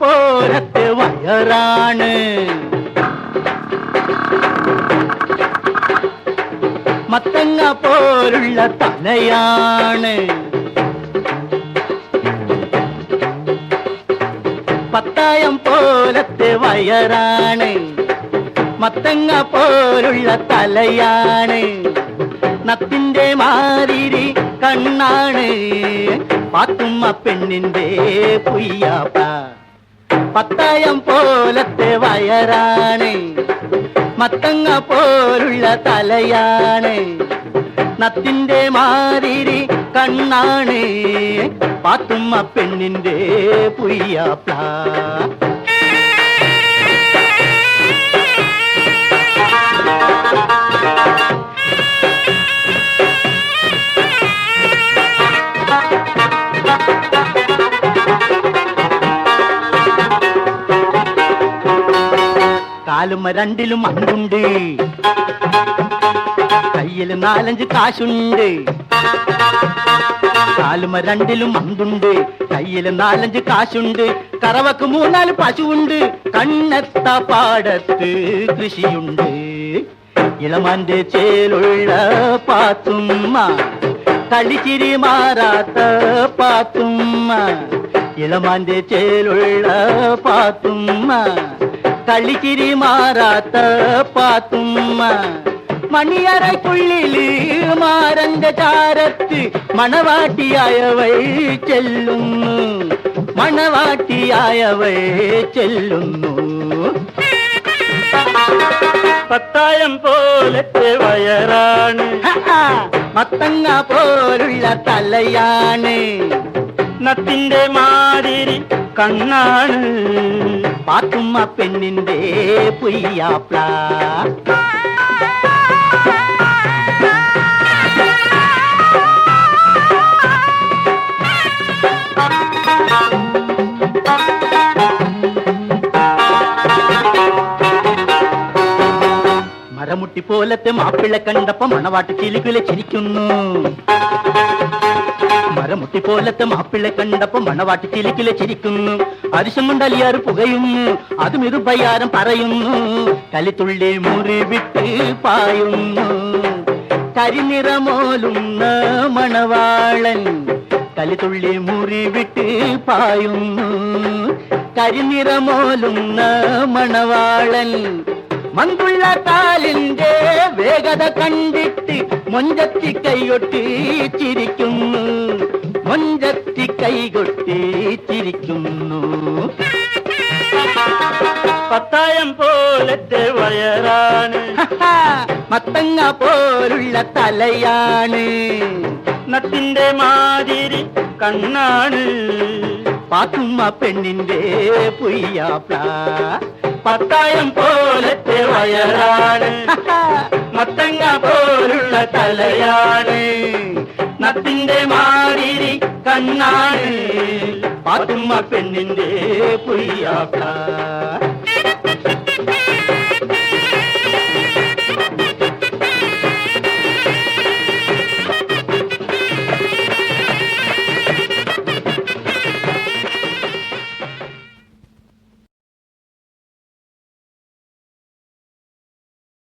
പോലത്തെ വയറാണ് മത്തങ്ങ പോലുള്ള തലയാണ് പത്തായം പോലത്തെ വയറാണ് മത്തങ്ങ പോലുള്ള തലയാണ് നത്തിന്റെ മാതിരി കണ്ണാണ് പാത്തുമ്മ പെണ്ണിന്റെ പുയ്യാപ്പ പത്തയം പോലത്തെ വയറാണ് മത്തങ്ങ പോലുള്ള തലയാണ് നത്തിന്റെ മാതിരി കണ്ണാണ് പാത്തുമ്മ പെണ്ണിന്റെ പുയ്യാപ്ല Thank you. നാലും രണ്ടിലും അണ്ടുണ്ട് കയ്യിൽ നാലഞ്ച് കാശുണ്ട് കാലും രണ്ടിലും അണ്ടുണ്ട് കയ്യിൽ നാലഞ്ച് കാശുണ്ട് കറവക്ക് മൂന്നാല് പശുവുണ്ട് കണ്ണത്ത പാടത്ത് കൃഷിയുണ്ട് ഇളമാന്റെ ചേലുള്ള പാത്തുമ്മ കളിച്ചിരി മാറാത്ത പാത്തുമ്മ ഇളമാന്റെ ചേലുള്ള പാത്തുമ്മ கள்ளிக்கிரி மாறாத்த பாத்தும்மா மணியறைக்குள்ளிலு மாரங்க சாரத்து மணவாட்டியாயவை செல்லும் மணவாட்டியாயவை செல்லும் பத்தாயம் போல வயரானு மத்தங்கா പോലുള്ള தலையானு നത്തിന്റെ மாதிரி கண்ணானு പാത്തുമ്മ പെണ്ണിന്റെ പൊയ്യാപ്ല മരമുട്ടി പോലത്തെ മാപ്പിള കണ്ടപ്പോ മണവാട്ട് ചിലുകില ചിരിക്കുന്നു മരമുട്ടി പോലത്തെ മാപ്പിളെ കണ്ടപ്പോ മണവാട്ടി കിലക്കില ചിരിക്കുന്നു അരിശം കൊണ്ട് അലിയാറ് പുകയുന്നു അതും ഇത് പയ്യാരം പറയുന്നു കലിത്തുള്ളി മുറിവിട്ട് പായുന്നു കരിനിറമോലുന്ന മണവാളൻ കലിത്തുള്ളി മുറിവിട്ട് പായുന്നു കരിനിറമോലുന്ന മണവാളൻ മന്തുള്ള കാലിന്റെ വേഗത കണ്ടിട്ട് മൊഞ്ചത്തി കൈയൊട്ടി ചിരിക്കും കൈകൊട്ടി പത്തായം പോലത്തെ വയറാണ് മത്തങ്ങ പോലുള്ള തലയാണ് നത്തിന്റെ മാതിരി കണ്ണാണ് പാത്തുമ്മ പെണ്ണിന്റെ പുയ്യാപ്ല പത്തായം പോലത്തെ വയറാണ് മത്തങ്ങ പോലുള്ള തലയാണ് നത്തിന്റെ മാതിരി கண்ணானே பாத்துமா பெண்ணின்றே பொய்யாக்கா